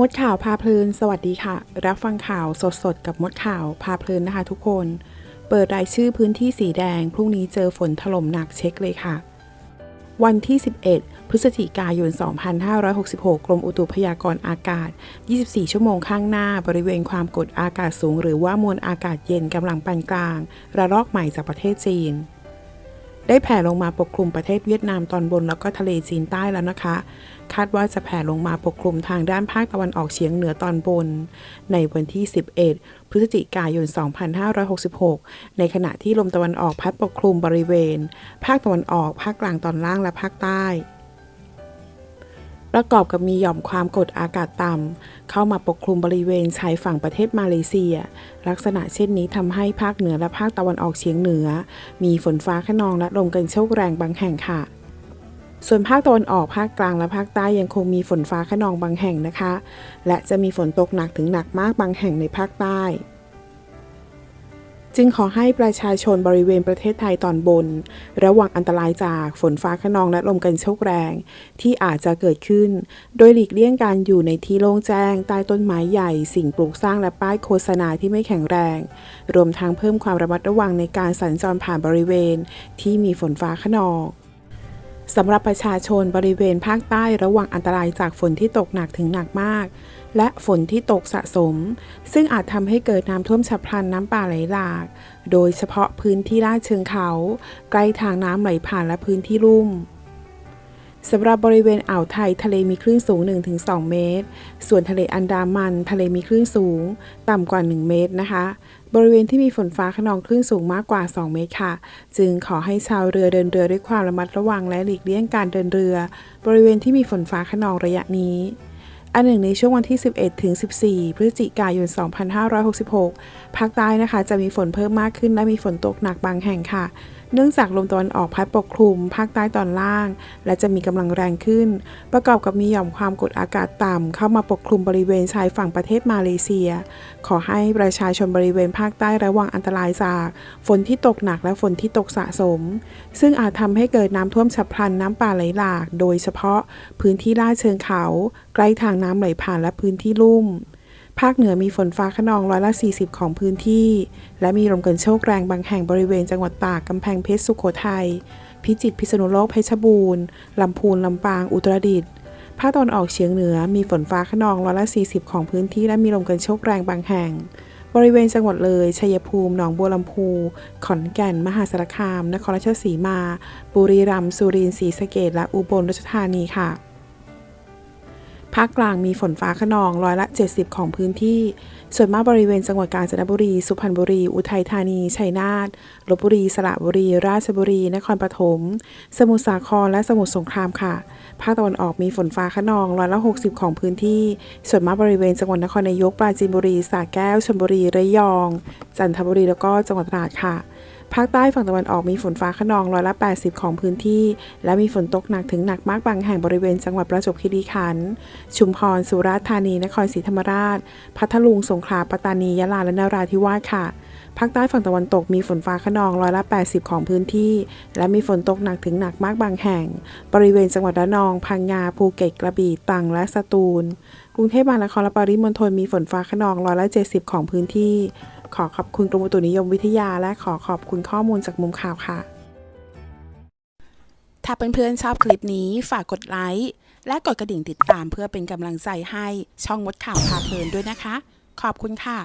มดข่าวพาเพลิน สวัสดีค่ะ รับฟังข่าวสดๆกับมดข่าวพาเพลินนะคะทุกคน เปิดรายชื่อพื้นที่สีแดง พรุ่งนี้เจอฝนถล่มหนักเช็คเลยค่ะ วันที่ 11 พฤศจิกายน 2566 กรมอุตุพยากรณ์อากาศ 24 ชั่วโมงข้างหน้า บริเวณความกดอากาศสูง หรือว่ามวลอากาศเย็นกำลังปานกลาง ระลอกใหม่จากประเทศจีน ได้แผ่ลงมาปกคลุมประเทศเวียดนามตอนบนแล้วก็ทะเลจีนใต้แล้วนะคะ คาดว่าจะแผ่ลงมาปกคลุมทางด้านภาคตะวันออกเฉียงเหนือตอนบน ในวันที่ 11 พฤศจิกายน 2566 ในขณะที่ลมตะวันออกพัดปกคลุมบริเวณ ภาคตะวันออก ภาคกลางตอนล่างและภาคใต้ ประกอบกับมีหย่อมความกดอากาศต่ำเข้ามาปกคลุมบริเวณชายฝั่งประเทศมาเลเซีย ลักษณะเช่นนี้ทำให้ภาคเหนือและภาคตะวันออกเฉียงเหนือ มีฝนฟ้าขนองและลมกันโชกแรงบางแห่งค่ะ ส่วนภาคตะวันออกภาคกลางและภาคใต้ยังคงมีฝนฟ้าขนองบางแห่งนะคะ และจะมีฝนตกหนักถึงหนักมากบางแห่งในภาคใต้ จึงขอให้ประชาชนบริเวณประเทศไทยตอนบน ระวังอันตรายจากฝนฟ้าขนองและลมกันโชกแรง ที่อาจจะเกิดขึ้น โดยหลีกเลี่ยงการอยู่ในที่โล่งแจ้ง ใต้ต้นไม้ใหญ่ สิ่งปลูกสร้างและป้ายโฆษณาที่ไม่แข็งแรง รวมทั้งเพิ่มความระมัดระวังในการสัญจรผ่านบริเวณ ที่มีฝนฟ้าขนอง สำหรับประชาชนบริเวณภาคใต้ระวังอันตรายจากฝนที่ตกหนักถึงหนักมาก และฝนที่ตกสะสม ซึ่งอาจทำให้เกิดน้ำท่วมฉับพลันน้ำป่าไหลหลาก โดยเฉพาะพื้นที่ลาดเชิงเขา ใกล้ทางน้ำไหลผ่านและพื้นที่ลุ่ม สำหรับบริเวณอ่าวไทยทะเลมีคลื่นสูง 1-2 เมตร ส่วนทะเลอันดามัน ทะเลมีคลื่นสูง ต่ำกว่า 1 เมตรนะคะ บริเวณที่มีฝนฟ้าขนองคลื่นสูงมากกว่า 2 เมตรค่ะ จึงขอให้ชาวเรือเดินเรือด้วยความระมัดระวังและหลีกเลี่ยงการเดินเรือ บริเวณที่มีฝนฟ้าขนองระยะนี้ อันหนึ่งในช่วงวันที่ 11 ถึง 14 พฤศจิกายน 2566 ภาคใต้นะคะ จะมีฝนเพิ่มมากขึ้นและมีฝนตกหนักบางแห่งค่ะ เนื่องจากลมตะวันออกพัดปกคลุม ภาคใต้ตอนล่าง และจะมีกำลังแรงขึ้น ประกอบกับมีหย่อมความกดอากาศต่ำเข้ามาปกคลุมบริเวณชายฝั่งประเทศมาเลเซีย ขอให้ประชาชนบริเวณภาคใต้ระวังอันตรายจากฝนที่ตกหนักและฝนที่ตกสะสม ซึ่งอาจทำให้เกิดน้ำท่วมฉับพลันน้ำป่าไหลหลาก โดยเฉพาะพื้นที่ลาดเชิงเขา ใกล้ทางน้ำไหลผ่านและพื้นที่ลุ่ม ภาคเหนือมีฝนฟ้าขนองร้อยละ 40 ของพื้นที่ และมีลมกันโชกแรงบางแห่งบริเวณจังหวัดตากกำแพงเพชรสุโขทัย พิจิตรพิษณุโลกเพชรบูรณ์ลำพูนลำปางอุตรดิตถ์ภาคตะวันออกเฉียงเหนือมีฝนฟ้าขนองร้อยละ 40 ของพื้นที่ และมีลมกันโชกแรงบางแห่ง บริเวณจังหวัดเลย ชัยภูมิ หนองบัวลำพู ขอนแก่น มหาสารคาม นครราชสีมา บุรีรัมย์ สุรินทร์ ศรีสะเกษและอุบลราชธานีค่ะ ภาคกลางมีฝนฟ้าขนองร้อยละ 70 ของพื้นที่ ส่วนมากบริเวณจังหวัดกาญจนบุรี สุพรรณบุรี อุทัยธานี ชัยนาท ลบบุรี สระบุรี ราชบุรี นครปฐม สมุทรสาคร และสมุทรสงครามค่ะ ภาคตะวันออกมีฝนฟ้าขนองร้อยละ 60 ของพื้นที่ ส่วนมากบริเวณจังหวัดนครนายก ปราจีนบุรี สระแก้ว ชลบุรี ระยอง จันทบุรี แล้วก็จังหวัดตราดค่ะ ภาคใต้ฝั่งตะวันออกมีฝนฟ้าขนองร้อยละ 80 ของพื้นที่ และมีฝนตกหนักถึงหนักมากบางแห่งบริเวณจังหวัดประจวบคีรีขันธ์ชุมพร สุราษฎร์ธานี นครศรีธรรมราช พัทลุง สงขลา ปัตตานี ยะลา และนราธิวาสค่ะภาคใต้ฝั่งตะวันตกมีฝนฟ้าขนองร้อยละ 80 ของพื้นที่ และมีฝนตกหนักถึงหนักมากบางแห่ง บริเวณจังหวัดระนอง พังงา ภูเก็ต กระบี่ ตรัง และสตูล กรุงเทพมหานครและปริมณฑลมีฝนฟ้าขนองร้อยละ 70 ของพื้นที่ ขอขอบคุณกรมอุตุนิยมวิทยา และขอขอบคุณข้อมูลจากมุมข่าวค่ะ ถ้าเพื่อนๆชอบคลิปนี้ฝากกดไลค์และกดกระดิ่งติดตามเพื่อเป็นกำลังใจให้ช่องมดข่าวพาเพลินด้วยนะคะ ขอบคุณค่ะ